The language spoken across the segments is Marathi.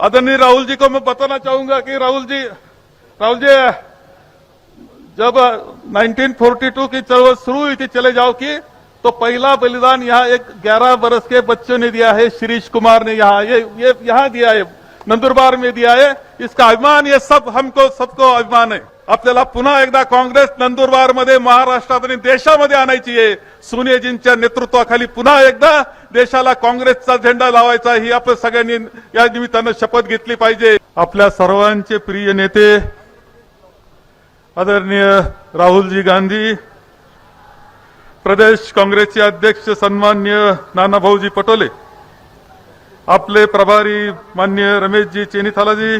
आदरणीय राहुल जी को मैं बताना चाहूँगा कि राहुल जी राहुल जी, जब 1942 की चलो शुरू हुई थी चले जाओ की तो पहला बलिदान यहाँ एक 11 वर्ष के बच्चों ने दिया है, शिरीष कुमार ने यहाँ, ये ये यहाँ दिया है, नंदुरबार में दिया है। इसका अभिमान ये सब, हमको, सबको अभिमान आहे आपल्याला पुन्हा एकदा काँग्रेस नंदुरबारमध्ये महाराष्ट्रात आणि देशामध्ये आणायची आहे. सोनियाजींच्या नेतृत्वाखाली पुन्हा एकदा देशाला काँग्रेसचा झेंडा लावायचा ही आपण सगळ्यांनी या निमित्तानं शपथ घेतली पाहिजे. आपल्या सर्वांचे प्रिय नेते आदरणीय राहुलजी गांधी प्रदेश काँग्रेसचे अध्यक्ष सन्मान्य नानाभाऊजी पटोले आपले प्रभारी मान्य रमेशजी चेनीथालाजी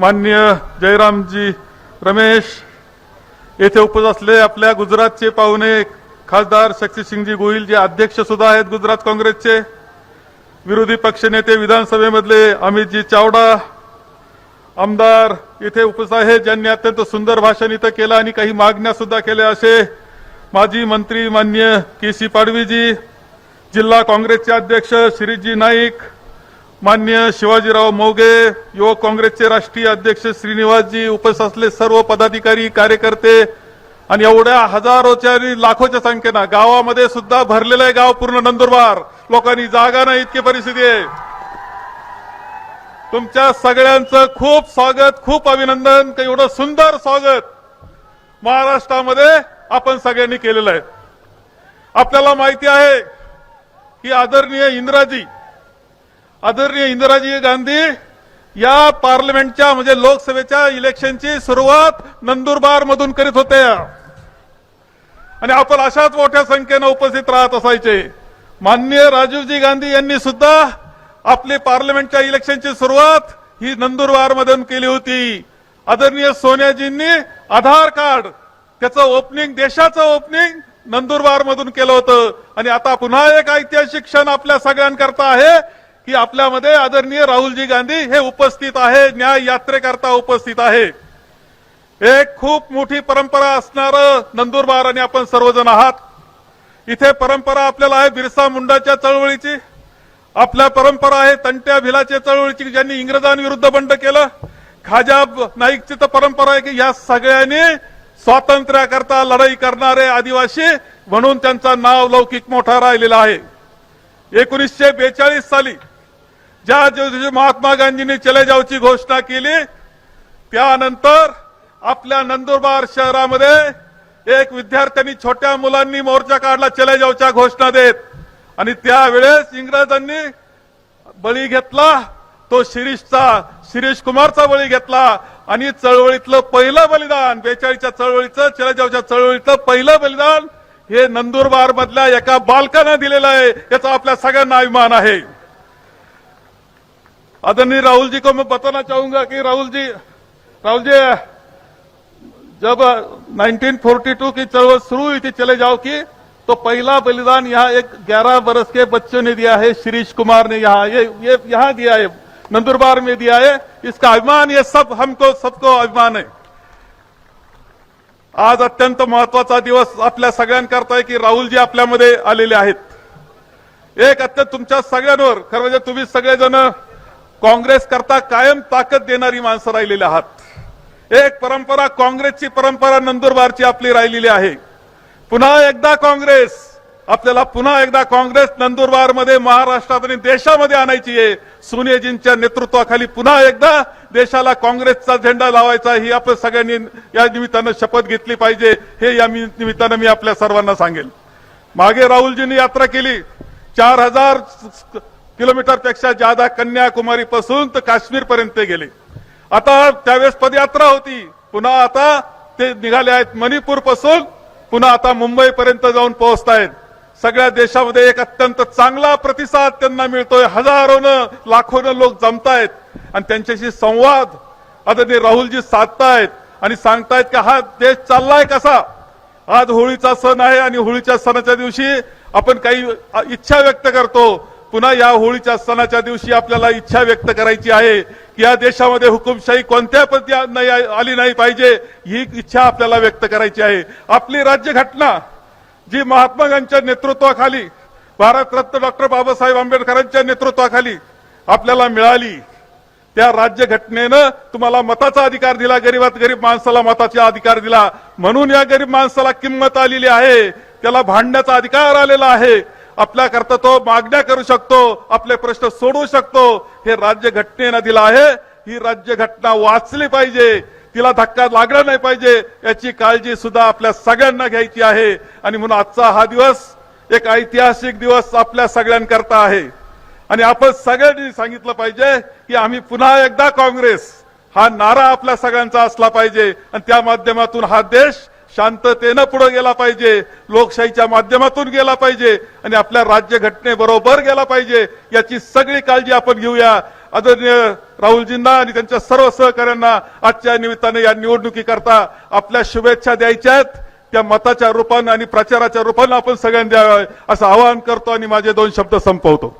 मान्य जयरामजी रमेश येथे उपस्थित असले आपल्या गुजरातचे पाहुणे खासदार शक्तिसिंगजी गोहिल जे अध्यक्ष सुद्धा आहेत गुजरात काँग्रेसचे विरोधी पक्षनेते विधानसभेमधले अमितजी चावडा आमदार इथे उपस्थित आहेत ज्यांनी अत्यंत सुंदर भाषण इथं केलं आणि काही मागण्या सुद्धा केल्या असे माजी मंत्री मान्य के सी पाडवीजी जिल्हा काँग्रेसचे अध्यक्ष श्रीजी नाईक मान्य शिवाजीराव मोगे युवक काँग्रेसचे राष्ट्रीय अध्यक्ष श्रीनिवासजी उपस्थित असले सर्व पदाधिकारी कार्यकर्ते आणि एवढ्या हजारोच्या आणि लाखोच्या संख्येनं गावामध्ये सुद्धा भरलेलं आहे गाव पूर्ण नंदुरबार. लोकांनी जागा नाही इतकी परिस्थिती आहे. तुमच्या सगळ्यांचं खूप स्वागत खूप अभिनंदन का एवढं सुंदर स्वागत महाराष्ट्रामध्ये आपण सगळ्यांनी केलेलं आहे. आपल्याला माहिती आहे की आदरणीय इंदिराजी आदरणीय इंदिराजी गांधी या पार्लमेंटच्या म्हणजे लोकसभेच्या इलेक्शनची सुरुवात नंदुरबार मधून करीत होते. आणि आपण अशाच मोठ्या संख्येनं उपस्थित राहत असायचे. माननीय राजीवजी गांधी यांनी सुद्धा आपली पार्लमेंटच्या इलेक्शनची सुरुवात ही नंदुरबार मधून केली होती. आदरणीय सोनियाजींनी आधार कार्ड त्याचं ओपनिंग देशाचं ओपनिंग नंदुरबार मधून केलं होतं. आणि आता पुन्हा एक ऐतिहासिक क्षण आपल्या सगळ्यांकरता आहे. की आपल्यामध्ये आदरणीय राहुलजी गांधी हे उपस्थित आहे न्याय यात्रेकरता उपस्थित आहे. एक खूप मोठी परंपरा असणार नंदुरबार आणि आपण सर्वजण आहात. इथे परंपरा आपल्याला आहे बिरसा मुंडाच्या चळवळीची. आपल्या परंपरा आहे तंट्या भिलाच्या चळवळीची ज्यांनी इंग्रजांविरुद्ध बंड केलं. खाजा नाईकची तर परंपरा आहे की या सगळ्यांनी स्वातंत्र्याकरता लढाई करणारे आदिवासी म्हणून त्यांचा नाव लौकिक मोठा राहिलेला आहे. एकोणीसशे बेचाळीस साली ज्या दिवशी महात्मा गांधींनी चले जावची घोषणा केली त्यानंतर आपल्या नंदुरबार शहरामध्ये एक विद्यार्थ्यांनी छोट्या मुलांनी मोर्चा काढला चले जावच्या घोषणा देत. आणि त्यावेळेस इंग्रजांनी बळी घेतला तो शिरीषचा शिरीष कुमारचा बळी घेतला. आणि चळवळीतलं पहिलं बलिदान बेचाळीसच्या चळवळीचं चलेजावच्या चळवळीतलं पहिलं बलिदान हे नंदुरबार मधल्या एका बालकानं दिलेलं आहे. याचा आपल्या सगळ्यांना अभिमान आहे. आदरणीय राहुल जी को मैं बताना चाहूंगा कि राहुल जी राहुल जी जब 1942 की चळवळ शुरू हुई थी चले जाओ की तो पहला बलिदान यहाँ एक 11 बरस के बच्चों ने दिया है शिरीष कुमार ने यहाँ ये ये यहाँ दिया है नंदुरबार में दिया है। इसका अभिमान ये सब हमको सबको अभिमान है। आज अत्यंत महत्त्वाचा दिवस आपल्या सगळ्यांकरता आहे की राहुलजी आपल्यामध्ये आलेले आहेत। एक अत्यंत तुमच्या सगळ्यांवर खरं म्हणजे तुम्ही सगळेजण काँग्रेस करता कायम ताकद देणारी माणसं राहिलेली आहात. एक परंपरा काँग्रेसची परंपरा नंदुरबारची आपली राहिलेली आहे. पुन्हा एकदा काँग्रेस आपल्याला पुन्हा एकदा काँग्रेस नंदुरबारमध्ये महाराष्ट्रात आणि देशामध्ये आणायची आहे. सोनियाजींच्या नेतृत्वाखाली पुन्हा एकदा देशाला काँग्रेसचा झेंडा लावायचा ही आपण सगळ्यांनी या निमित्तानं शपथ घेतली पाहिजे हे या निमित्तानं मी आपल्या सर्वांना सांगेल. मागे राहुलजींनी यात्रा केली. चार हजार किलोमीटरपेक्षा ज्यादा जादा कन्याकुमारी पासून तर काश्मीर पर्यंत गेले. आता त्यावेळेस पदयात्रा होती. पुन्हा आता ते निघाले आहेत मणिपूरपासून. पुन्हा आता मुंबई पर्यंत जाऊन पोहोचतायत. सगळ्या देशामध्ये एक अत्यंत चांगला प्रतिसाद त्यांना मिळतोय. हजारोनं लाखोनं लोक जमतायत. आणि त्यांच्याशी संवाद आदरणीय राहुलजी साधतायत आणि सांगतायत की हा देश चाललाय कसा? आज होळीचा सण आहे आणि होळीच्या सणाच्या दिवशी आपण काही इच्छा व्यक्त करतो. पुन्हा या होळीच्या सणाच्या दिवशी आपल्याला इच्छा व्यक्त करायची आहे की या देशामध्ये हुकुमशाही कोणत्या पद्धती आली नाही पाहिजे ही इच्छा आपल्याला व्यक्त करायची आहे. आपली राज्यघटना जी महात्मा गांधीच्या नेतृत्वाखाली भारतरत्न डॉक्टर बाबासाहेब आंबेडकरांच्या नेतृत्वाखाली आपल्याला मिळाली त्या राज्य घटनेनं तुम्हाला मताचा अधिकार दिला गरीबात गरीब माणसाला मताचा अधिकार दिला. म्हणून या गरीब माणसाला किंमत आलेली आहे त्याला भांडण्याचा अधिकार आलेला आहे. आपल्या करता तो मागण्या करू शकतो आपले प्रश्न सोडवू शकतो. हे राज्य घटनेनं दिलं आहे. ही राज्य घटना वाचली पाहिजे. तिला धक्का लागला नाही पाहिजे. याची काळजी सुद्धा आपल्या सगळ्यांना घ्यायची आहे. आणि म्हणून आजचा हा दिवस एक ऐतिहासिक दिवस आपल्या सगळ्यांकरता आहे. आणि आपण सगळ्यांनी सांगितलं पाहिजे की आम्ही पुन्हा एकदा काँग्रेस हा नारा आपल्या सगळ्यांचा असला पाहिजे. आणि त्या माध्यमातून हा देश शांततेनं पुढे गेला पाहिजे लोकशाहीच्या माध्यमातून गेला पाहिजे आणि आपल्या राज्य घटनेबरोबर गेला पाहिजे याची सगळी काळजी आपण घेऊया. आदरणीय राहुलजींना आणि त्यांच्या सर्व सहकाऱ्यांना आजच्या निमित्ताने या निवडणुकीकरता आपल्या शुभेच्छा द्यायच्या आहेत. त्या मताच्या रूपानं आणि प्रचाराच्या रूपानं आपण सगळ्यांनी द्याव्या असं आवाहन करतो आणि माझे दोन शब्द संपवतो.